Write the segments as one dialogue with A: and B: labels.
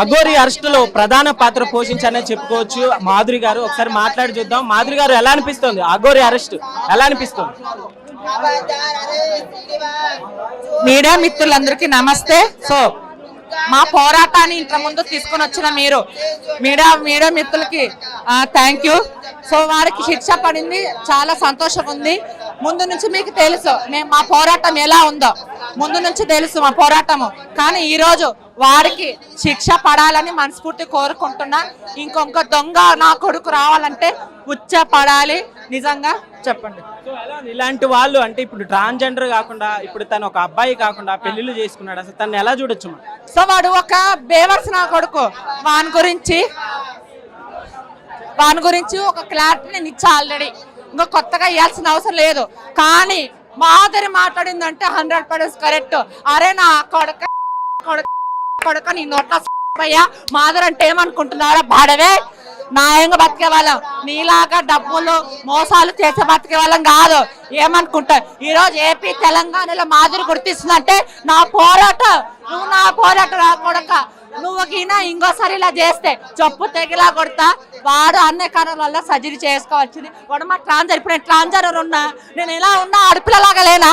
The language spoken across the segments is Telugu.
A: అఘోరి అరెస్ట్లో ప్రధాన పాత్ర పోషించారని చెప్పుకోవచ్చు. మాధురి గారు ఒకసారి మాట్లాడి చూద్దాం. మాధురి గారు ఎలా అనిపిస్తుంది? అఘోరి అరెస్ట్ ఎలా అనిపిస్తుంది?
B: మీడియా మిత్రులందరికీ నమస్తే. సో మా పోరాటాన్ని ఇంత ముందు తీసుకుని వచ్చిన మీరు. మీడియా మీడియా మిత్రులకి థ్యాంక్ యూ సో వారికి శిక్ష పడింది చాలా సంతోషం ఉంది. ముందు నుంచి మీకు తెలుసు మేము మా పోరాటం ఎలా ఉందో. ముందు నుంచి తెలుసు మా పోరాటము. కానీ ఈరోజు వారికి శిక్ష పడాలని మనస్ఫూర్తి కోరుకుంటున్నా. ఇంకొక దొంగ నా కొడుకు రావాలంటే ఉచ్చ పడాలి నిజంగా చెప్పండి.
A: సో ఎలా ఉంది? ఇలాంటి వాళ్ళు అంటే ఇప్పుడు ట్రాన్స్జెండర్ కాకుండా ఇప్పుడు తను ఒక అబ్బాయి కాకుండా పెళ్ళిళ్ళు చేసుకున్నాడు. అసలు తను ఎలా చూడొచ్చు మనం?
B: సో వాడు ఒక బేవర్స్ నా కొడుకు. వాని గురించి వాని గురించి ఒక క్లారిటీ నేను ఇచ్చా ఆల్రెడీ ఇంకా కొత్తగా ఇవ్వాల్సిన అవసరం లేదు. కానీ మాదిరి మాట్లాడిందంటే హండ్రెడ్ పర్సెంట్ కరెక్ట్ అరే నా కొడక కొడక కొడక నీ నోట్ల అయ్యా మాదిరి అంటే ఏమనుకుంటున్నారా? బాడవే. న్యాయంగా బతికే వాళ్ళం నీలాగా డబ్బులు మోసాలు చేసే బతికే వాళ్ళం కాదు. ఏమనుకుంటా ఈరోజు ఏపీ తెలంగాణలో మాదిరి గుర్తిస్తుందంటే నా పోరాటం. నువ్వు నా పోరాటం రాకూడక నువ్వు గినా ఇంకోసారి ఇలా చేస్తే చెప్పు తెగిలా కొడతా. వాడు అన్ని కారణాల వల్ల సర్జరీ చేసుకోవాల్సింది. వాడు మా ట్రాన్జర్ ఇప్పుడు నేను ట్రాన్జర్ ఉన్నా. నేను ఇలా ఉన్నా ఆడపిల్లలాగా లేనా?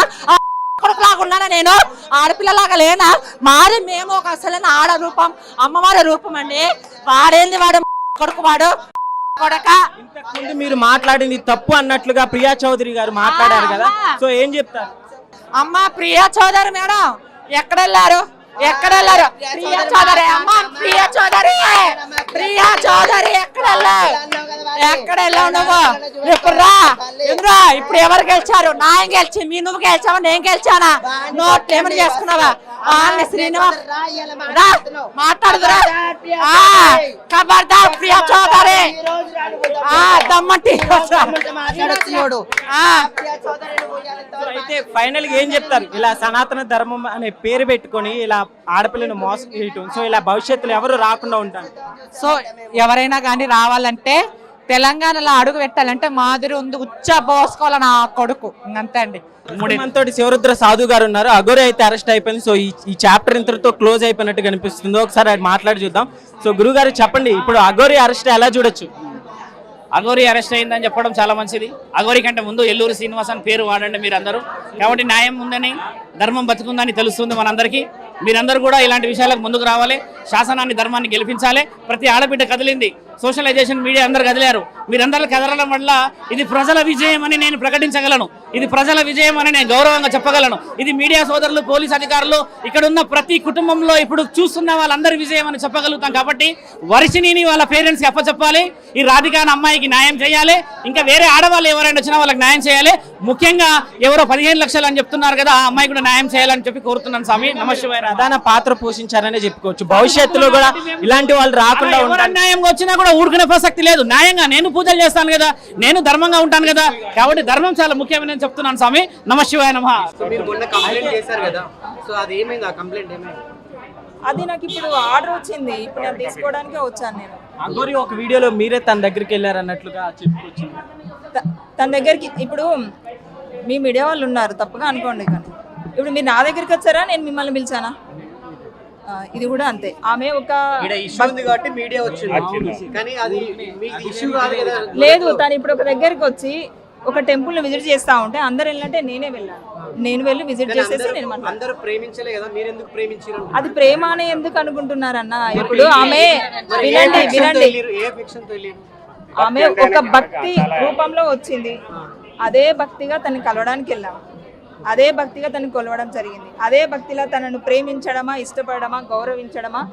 B: కొడుకులాగా ఉన్నానా నేను? ఆడపిల్లలాగా లేనా? మాది మేము ఒక అసలైన ఆడ రూపం అమ్మవారి రూపం అండి. వాడేంది వాడు? కొడుకు వాడు కొడక.
A: ఇంతకుముందు మీరు మాట్లాడింది తప్పు అన్నట్లుగా ప్రియా చౌదరి గారు మాట్లాడారు కదా. సో ఏం చెప్తారు?
B: అమ్మ ప్రియా చౌదరి మేడం ఎక్కడ వెళ్ళారు ఎక్కడ వెళ్ళారు ప్రియా చౌదరి అమ్మ ప్రియా చౌదరి ప్రియా చౌదరి ఎక్కడ వెళ్ళావు ఎక్కడ వెళ్ళావు నువ్వు ఇప్పుడు రా. ఎందురా ఇప్పుడు ఎవరు గెలిచారు? నాయం గెలిచి మీ నువ్వు గెలిచావా? నేను గెలిచానా? నోట్లు ఏమని చేసుకున్నావా? వాళ్ళని శ్రీనివాస్ రా మాట్లాడుదురా ఆ, ఖబర్దార్ ప్రియా చౌదరి. ఆ దమ్మంటి
C: మాట్లాడుతున్నాడు
B: ఆ.
A: సో అయితే ఫైనల్గా ఏం చెప్తారు? ఇలా సనాతన ధర్మం అనే పేరు పెట్టుకొని ఇలా ఆడపిల్లను మోసం చేయటం సో ఇలా భవిష్యత్తులో ఎవరు రాకుండా ఉంటారు?
B: సో ఎవరైనా కానీ రావాలంటే తెలంగాణలో అడుగు పెట్టాలంటే మాదిరి ఉంది. ఉచ్చ పోసుకోవాలి నా కొడుకు. ఇంకంతే అండి.
A: మనతో శివరుద్ర సాధు గారు ఉన్నారు. అగోరి అయితే అరెస్ట్ అయిపోయింది. సో ఈ చాప్టర్ ఇంతటితో క్లోజ్ అయిపోయినట్టు కనిపిస్తుంది. ఒకసారి అది మాట్లాడి చూద్దాం. సో గురువు గారు చెప్పండి ఇప్పుడు అగోరి అరెస్ట్ ఎలా చూడొచ్చు?
D: అఘోరి అరెస్ట్ అయిందని చెప్పడం చాలా మంచిది. అఘోరి కంటే ముందు ఎల్లూరు శ్రీనివాస్ అని పేరు వాడండి మీరందరూ. కాబట్టి న్యాయం ఉందని ధర్మం బతుకుందని తెలుస్తుంది మనందరికీ. మీరందరూ కూడా ఇలాంటి విషయాలకు ముందుకు రావాలి. శాసనాన్ని ధర్మాన్ని గెలిపించాలి. ప్రతి ఆడబిడ్డ కదిలింది. సోషలైజేషన్ మీడియా అందరు కదిలారు. మీరందరూ కదలడం వల్ల ఇది ప్రజల విజయం అని నేను ప్రకటించగలను. ఇది ప్రజల విజయం అని నేను గౌరవంగా చెప్పగలను. ఇది మీడియా సోదరులు పోలీస్ అధికారులు ఇక్కడ ఉన్న ప్రతి కుటుంబంలో ఇప్పుడు చూస్తున్న వాళ్ళందరి విజయం అని చెప్పగలుగుతాం కాబట్టి వర్షిణిని వాళ్ళ పేరెంట్స్కి అప్పచెప్పాలి. ఈ రాధికాన అమ్మాయికి న్యాయం చేయాలి. ఇంకా వేరే ఆడవాళ్ళు ఎవరైనా వచ్చినా వాళ్ళకి న్యాయం చేయాలి. ముఖ్యంగా ఎవరో పదిహేను లక్షలు అని చెప్తున్నారు కదా ఆ అమ్మాయి కూడా న్యాయం చేయాలని చెప్పి కోరుతున్నాను స్వామి. నమశివాయ
A: ప్రధాన పాత్ర పోషించారనే చెప్పుకోవచ్చు. భవిష్యత్తులో కూడా ఇలాంటి వాళ్ళు రాకుండా
D: అన్యాయంగా వచ్చినా కూడా ఊరుకునే ప్రసక్తి లేదు. న్యాయంగా నేను పూజలు చేస్తాను కదా నేను ధర్మంగా ఉంటాను కదా కాబట్టి ధర్మం చాలా ముఖ్యమని నేను చెప్తున్నాను స్వామి. నమశివాయ నమ.
C: మీరు మొన్న కంప్లైంట్ చేశారు కదా సో అది ఏమైంది? ఆ కంప్లైంట్ ఏమైంది?
E: అది నాకు ఇప్పుడు ఆర్డర్ వచ్చింది. ఇప్పుడు నేను తీసుకోవడానికే వచ్చాను నేను.
A: అగోరి ఒక వీడియోలో మీరే తన దగ్గరికి వెళ్ళారు అన్నట్లుగా చెప్పుకోవచ్చు.
E: త- తన దగ్గరికి ఇప్పుడు మీ మీడియా వాళ్ళు ఉన్నారు తప్పుగా అనుకోండి కానీ. ఇప్పుడు మీరు నా దగ్గరికి వచ్చారా? నేను మిమ్మల్ని పిలిచానా? ఇది కూడా అంతే. ఆమె ఒక
C: ఇక్కడ ఇష్యూ ఉంది కాబట్టి మీడియా వచ్చింది. కానీ అది మీకు ఇష్యూ కాదు కదా.
E: లేదు తను ఇప్పుడు ఒక దగ్గరికి వచ్చి ఒక టెంపుల్ విజిట్ చేస్తా ఉంటే అందరు వెళ్ళినట్టే నేనే వెళ్ళాను. నేను వెళ్ళి విజిట్ చేసేసి
C: అందరూ-
E: నేను
C: అందరూ ప్రేమించలే కదా మీరు ఎందుకు ప్రేమించారు
E: అది ప్రేమ అని ఎందుకు అనుకుంటున్నారన్న? ఇప్పుడు ఆమె వినండి వినండి
C: ఏ ఫిక్షన్తో వెళ్ళారు
E: ఆమె ఒక భక్తి రూపంలో వచ్చింది. అదే భక్తిగా తనని కలవడానికి వెళ్ళాం. అదే భక్తిగా తనని కొలవడం జరిగింది. అదే భక్తిలో తనను ప్రేమించడమా ఇష్టపడమా గౌరవించడమా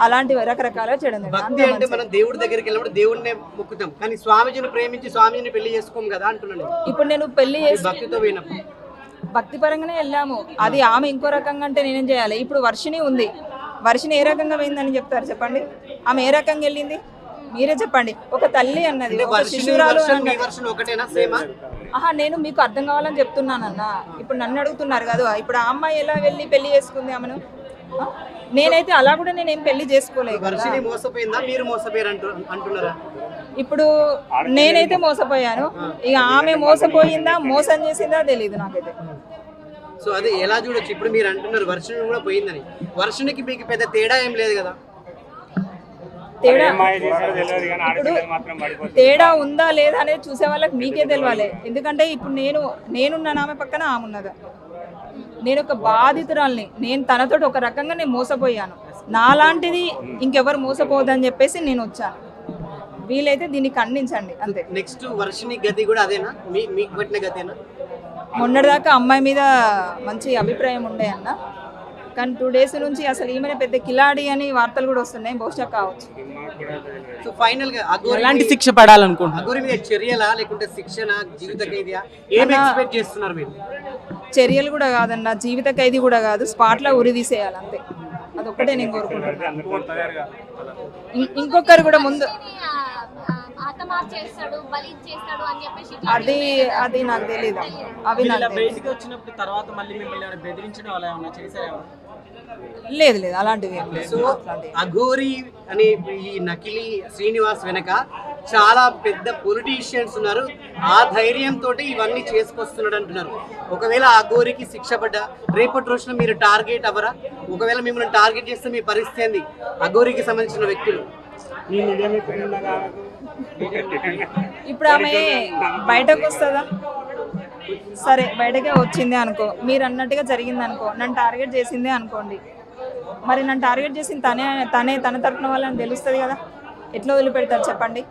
E: అలాంటివి రకరకాలుగా చేయడం.
C: భక్తి అంటే. మనం దేవుడి దగ్గరికి వెళ్ళినప్పుడు దేవుడినే మొక్కుతాం. కానీ స్వామిజీని ప్రేమించి స్వామిజీని పెళ్ళి చేసుకోం కదా అంటున్నాను
E: ఇప్పుడు నేను
C: పెళ్ళి
E: చేసి
C: భక్తితో పోయినప్పుడు.
E: భక్తి పరంగానే వెళ్ళాము. అది ఆమె ఇంకో రకంగా అంటే నేనేం చేయాలి? ఇప్పుడు వర్షిని ఉంది. వర్షిని ఏ రకంగా పోయిందని చెప్తారు చెప్పండి? ఆమె ఏ రకంగా వెళ్ళింది? మీరే చెప్పండి. ఒక తల్లి అన్నది ఒక శిశురాలు ఆహా నేను మీకు అర్థం కావాలని చెప్తున్నానన్న. ఇప్పుడు నన్ను అడుగుతున్నారు కదా ఇప్పుడు ఆ అమ్మాయి ఎలా వెళ్ళి పెళ్ళి చేసుకుంది ఆమెను? నేనైతే అలా కూడా నేనేం పెళ్ళి చేసుకోలేదు
C: మోసపోయిందా? మీరు అంటున్నారా?
E: ఇప్పుడు నేనైతే మోసపోయాను. ఇక ఆమె మోసపోయిందా మోసం చేసిందా తెలియదు నాకైతే.
C: సో అది ఎలా చూడొచ్చు? ఇప్పుడు మీరు అంటున్నారు వర్షం కూడా పోయిందని. వర్షనికి మీకు పెద్ద తేడా ఏం లేదు కదా?
E: తేడా ఇప్పుడు తేడా ఉందా లేదా అనేది చూసే వాళ్ళకి మీకే తెలియాలి ఎందుకంటే ఇప్పుడు నేను నేనున్న ఆమె పక్కన ఆమె ఉన్నదా. నేను ఒక బాధితురాల్ని నేను తనతో ఒక రకంగా నేను మోసపోయాను. నాలాంటిది ఇంకెవరు మోసపోవద్దని చెప్పేసి నేను వచ్చాను. వీలైతే దీన్ని ఖండించండి అంతే.
C: నెక్స్ట్ వర్షిని గతి కూడా అదేనా? మీ మీకు పట్టిన గతేనా?
E: మొన్నటిదాకా అమ్మాయి మీద మంచి అభిప్రాయం ఉండే అన్న. కానీ టూ డేస్ నుంచి అసలు ఈమె పెద్ద కిలాడి అని వార్తలు కూడా వస్తున్నాయి. బహుశా కావచ్చు.
C: సో ఫైనల్గా
A: ఎలాంటి శిక్ష పడాలనుకుంటున్నారు?
C: మీద చర్యలా లేకుంటే శిక్షణ జీవిత ఖైదీయా? ఏం ఎక్స్పెక్ట్ చేస్తున్నారు మీరు?
E: చర్యలు కూడా కాదన్న జీవిత ఖైదీ కూడా కాదు స్పాట్లో ఉరి తీసేయాలి అంతే. అదొక్కటే నేను కోరుకుంటున్నాను. ఇంకొకరు కూడా ముందు అది అది నాకు తెలియదు అవి నాకు తెలియదు
A: బయటికి వచ్చినప్పుడు తర్వాత మళ్ళీ మిమ్మల్ని బెదిరించడం అలా ఏమైనా చేశారా
E: లేదు లేదు అలాంటివి ఏం లేదు.
C: సో
E: అట్లాంటివి.
C: అఘోరి అనే ఈ నకిలీ శ్రీనివాస్ వెనక చాలా పెద్ద పొలిటీషియన్స్ ఉన్నారు. ఆ ధైర్యంతో ఇవన్నీ చేసుకొస్తున్నాడు అంటున్నారు. ఒకవేళ ఆ అఘోరికి శిక్ష పడ్డా రేపటి రోజున మీరు టార్గెట్ అవ్వరా? ఒకవేళ మిమ్మల్ని టార్గెట్ చేస్తే మీ పరిస్థితి ఏంది? అఘోరికి సంబంధించిన వ్యక్తులు.
E: ఇప్పుడు ఆమె బయటకు వస్తుందా? సరే బయటకే వచ్చింది అనుకో. మీరు అన్నట్టుగా జరిగింది అనుకో. నన్ను టార్గెట్ చేసిందే అనుకోండి. మరి నన్ను టార్గెట్ చేసింది తనే తనే తన తరపున వాళ్ళని తెలుస్తుంది కదా. ఎట్లా వదిలిపెడతారు చెప్పండి?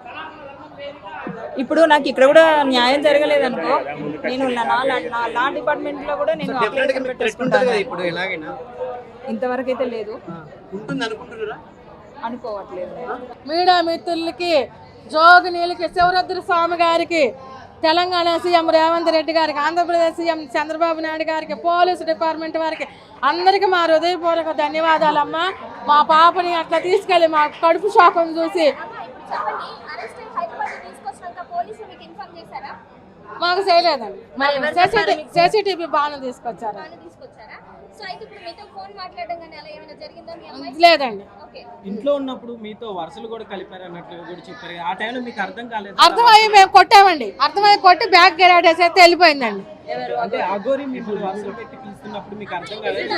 E: ఇప్పుడు నాకు ఇక్కడ కూడా న్యాయం జరగలేదు అనుకో. నేను నా లా- డిపార్ట్మెంట్లో కూడా నేను ఇంతవరకు అయితే లేదు. అనుకోవట్లేదు.
F: మీడియా మిత్రులకి జోగినీలకి శివరుద్ర స్వామి గారికి తెలంగాణ సీఎం రేవంత్ రెడ్డి గారికి ఆంధ్రప్రదేశ్ సీఎం చంద్రబాబు నాయుడు గారికి పోలీసు డిపార్ట్మెంట్ వారికి అందరికీ మా హృదయపూర్వక ధన్యవాదాలమ్మా. మా పాపని అట్లా తీసుకెళ్ళి మా కడుపు షాకం చూసి.
G: మాకు
F: చేయలేదండి. సీసీటీవీ బాగా తీసుకొచ్చారు. లేదండి.
G: ఓకే
A: ఇంట్లో ఉన్నప్పుడు మీతో వరుసలు కూడా కలిపారు అన్నట్లు కూడా చెప్పారు. ఆ టైంలో మీకు అర్థం కాలేదు.
F: అర్థమయ్యి మేము కొట్టామండి. అర్థమయ్యి కొట్టి బ్యాగ్ గెరాడేసి అయితే వెళ్ళిపోయిందండి.
A: అంటే అగోరి మీకు వరుసలు పెట్టి పిలుస్తున్నప్పుడు మీకు అర్థం కాలేదు.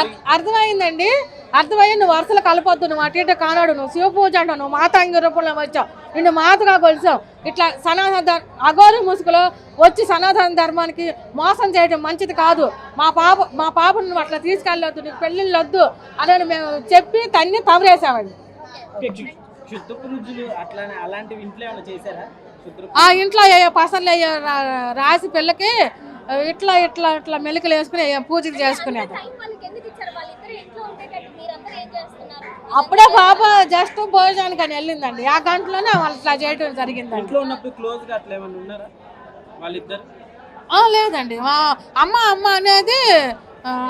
F: అర్- అర్థమైందండి. అర్థమయ్యి నువ్వు వరుసలు కలపొద్దు నువ్వు అటు ఇటు కానాడు నువ్వు శివ పూజ అంటావు నువ్వు మాతాంగి రూపంలో వచ్చావు. నిన్ను మాతగా కొలిసావు ఇట్లా సనాతన అఘోరి ముసుగులో వచ్చి సనాతన ధర్మానికి మోసం చేయడం మంచిది కాదు. మా పాప మా పాపను నువ్వు అట్లా తీసుకెళ్ళొద్దు నీకు పెళ్ళిళ్ళు వద్దు అని మేము చెప్పి తన్ని
A: శుద్ధ
F: ఆ ఇంట్లో ఏ పసర్లు రా- రాసి పిల్లకి ఇట్లా ఇట్లా ఇట్లా మెలికలు వేసుకుని పూజలు చేసుకునేది
G: టైం వాళ్ళకి ఎందుకు ఇచ్చారు వాళ్ళిద్దరు ఇంట్లో ఉండేటట్టు మీరందరూ ఏం చేస్తున్నారు
F: అప్పుడే పాప జస్ట్ భోజనానికి అని వెళ్ళిందండి. ఆ గంటలోనే వాళ్ళు ఇట్లా చేయడం జరిగిందండి.
A: ఇంట్లో ఉన్నప్పుడు క్లోజ్గా అట్లా ఏమైనా ఉన్నారా? వాళ్ళిద్దరు?
F: ఆ, లేదండి. మా అమ్మ అమ్మ అనేది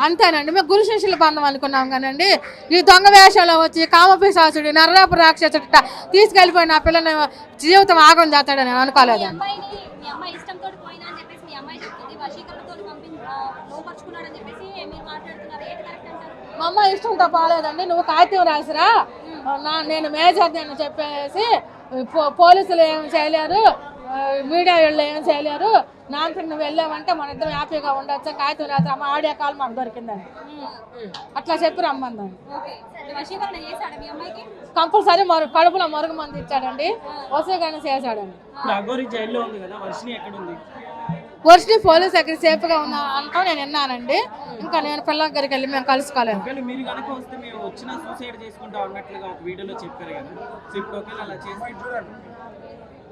F: అంతేనండి. మేము గురు శిష్యుల బంధం అనుకున్నాం కానండి. ఈ దొంగ వేషంలో వచ్చి కామపిశాసుడు నర్రాపు రాక్షసుడు ఇట్లా తీసుకెళ్ళిపోయిన ఆ పిల్లని జీవితం ఆగం చేస్తాడని నేను
G: అమ్మాయిని మీ
F: అమ్మ ఇష్టంతో పోలేదండి నువ్వు కాగితం రాసిరా? నా నేను మేజర్ అని చెప్పేసి పో- పోలీసులు ఏం చేయలేరు మీడియా వాళ్ళు ఏం చేయలేరు. నాన్నకి నువ్వు వెళ్ళావంటే మన ఇద్దరం హ్యాపీగా ఉండొచ్చు కాగితం రాసి అమ్మ ఆడియో కాల్ మాకు దొరికిందండి. అట్లా చెప్పి రమ్మందండి.
G: ఓకే. వశీకరణ చేశాడు మీ అమ్మాయికి?
F: కంపల్సరీ మరు కడుపులో మరుగు మంది ఇచ్చాడండి వసీకరణ చేశాడండి.
A: వర్షిని
F: పోలీస్ దగ్గర సేఫ్గా ఉన్నా అంటాం నేను విన్నానండి. ఇంకా నేను పిల్ల దగ్గరికి వెళ్ళి మేము కలుసుకోలేదు
A: ఒకవేళ మీరు కనుక వస్తే మేము వచ్చిన సూసైడ్ చేసుకుంటా ఉన్నట్లుగా ఒక వీడియోలో చెప్పారు కదా. సో ఇప్పుడు ఒకవేళ అలా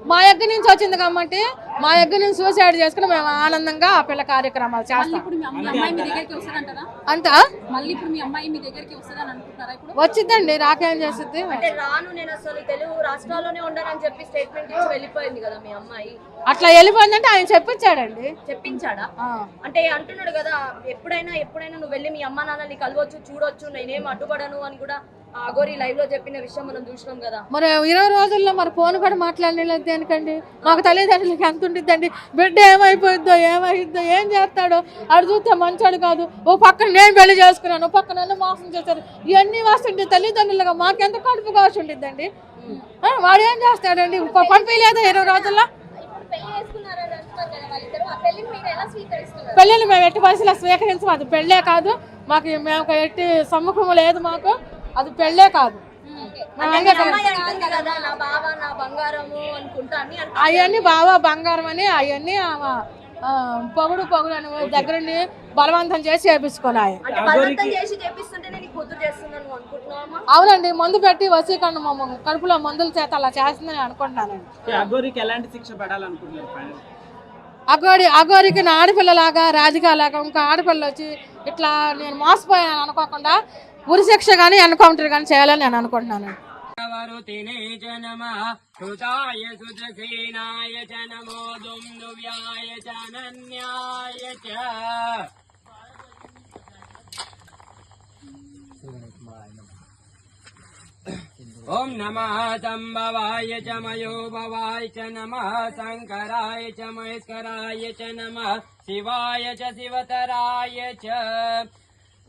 F: మా దగ్గర నుంచి వచ్చింది కాబట్టి మా దగ్గర నుంచి సూసైడ్ చేసుకుని మేము ఆనందంగా ఆ పిల్ల కార్యక్రమాలు చేస్తాం.
H: ఇప్పుడు మీ అమ్మాయి అమ్మాయి మీ దగ్గరికి వస్తుందంటారా
F: అంతా?
H: మళ్ళీ ఇప్పుడు మీ అమ్మాయి మీ దగ్గరికి వస్తుందని అనుకుంటున్నారా ఇప్పుడు?
F: వచ్చిందండి రాకేం చేస్తుంది?
I: అంటే రాను నేను అసలు తెలుగు రాష్ట్రాల్లోనే ఉండనని చెప్పి స్టేట్మెంట్ ఇచ్చి వెళ్ళిపోయింది కదా మీ అమ్మాయి.
F: అట్లా వెళ్ళిపోయిందంటే ఆయన చెప్పించాడండి.
I: చెప్పించాడా?
F: ఆ.
I: అంటే అంటున్నాడు కదా ఎప్పుడైనా ఎప్పుడైనా నువ్వు వెళ్ళి మీ అమ్మ నాన్నని కలవచ్చు చూడొచ్చు నేనేం అడ్డుపడను అని కూడా ఆ అఘోరి లైవ్లో చెప్పిన విషయం మనం చూసినాం కదా.
F: మరి ఇరవై రోజుల్లో మరి ఫోన్ కూడా మాట్లాడలేదు దేనికండి? మాకు తల్లిదండ్రులకి ఎంత ఉంటుందండి బిడ్డ ఏమైపోయిద్దో ఏమైద్దో ఏం చేస్తాడో? అడు చూస్తే మంచోడు కాదు. ఓ పక్కన నేను పెళ్ళి చేసుకున్నాను ఓ పక్కన నన్ను మోసం చేశారు. ఇవన్నీ వస్తుంటే తల్లిదండ్రులుగా మాకెంత కడుపు కావచ్చు ఉంటుందండి వాడు ఏం చేస్తాడండి? పంపించలేదా ఇరవై రోజుల్లో? పెళ్ళిని మేము ఎట్టి పరిస్థితుల్లో అది పెళ్ళే కాదు. మాకు మేము ఎట్టి సమ్ముఖం లేదు మాకు. అది పెళ్ళే కాదు. అవన్నీ బావా బంగారం అని అవన్నీ పొగుడు పొగుడు అని దగ్గరుండి బలవంతం చేసి
I: అనుకుంటున్నావమ్మా
F: అవునండి మందు పెట్టి వసీకరణ కడుపులో మందుల చేత అలా చేస్తుందని అనుకుంటున్నానండి
J: final?
F: అగోరి అగోరికి నా ఆడపిల్లలాగా రాధికలాగా ఇంకా ఆడపిల్ల వచ్చి ఇట్లా నేను మోసపోయాను అనుకోకుండా ఉరిశిక్ష కానీ ఎన్కౌంటర్ కానీ చేయాలని నేను అనుకుంటున్నాను.
J: వరుతినే చ నమః సుజసేనాయ చ నమో దుందువ్యాయ చ అనన్యాయ చ. ఓం నమ సంభవాయ చ మయోభవాయ చ నమ శంకరాయ చ మహేశ్వరాయ చ నమ శివాయ చ శివతరాయ చ.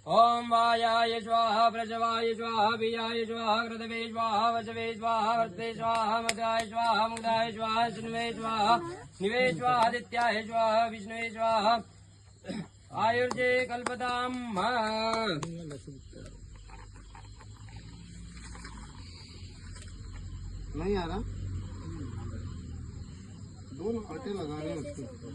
J: ओम वायाय स्वाहा प्रजवाय स्वाहा बियाय स्वाहा कृतवे स्वाहा वसवे स्वाहा वर्ते स्वाहा मदाय स्वाहा मुदाय स्वाहा सुनवे स्वाहा निवे स्वाहा दित्याय स्वाहा विष्णुवे स्वाहा आयुर्जे कल्पताम
K: नहीं आ रहा? दोनों पटे लगा रहे हैं उसको।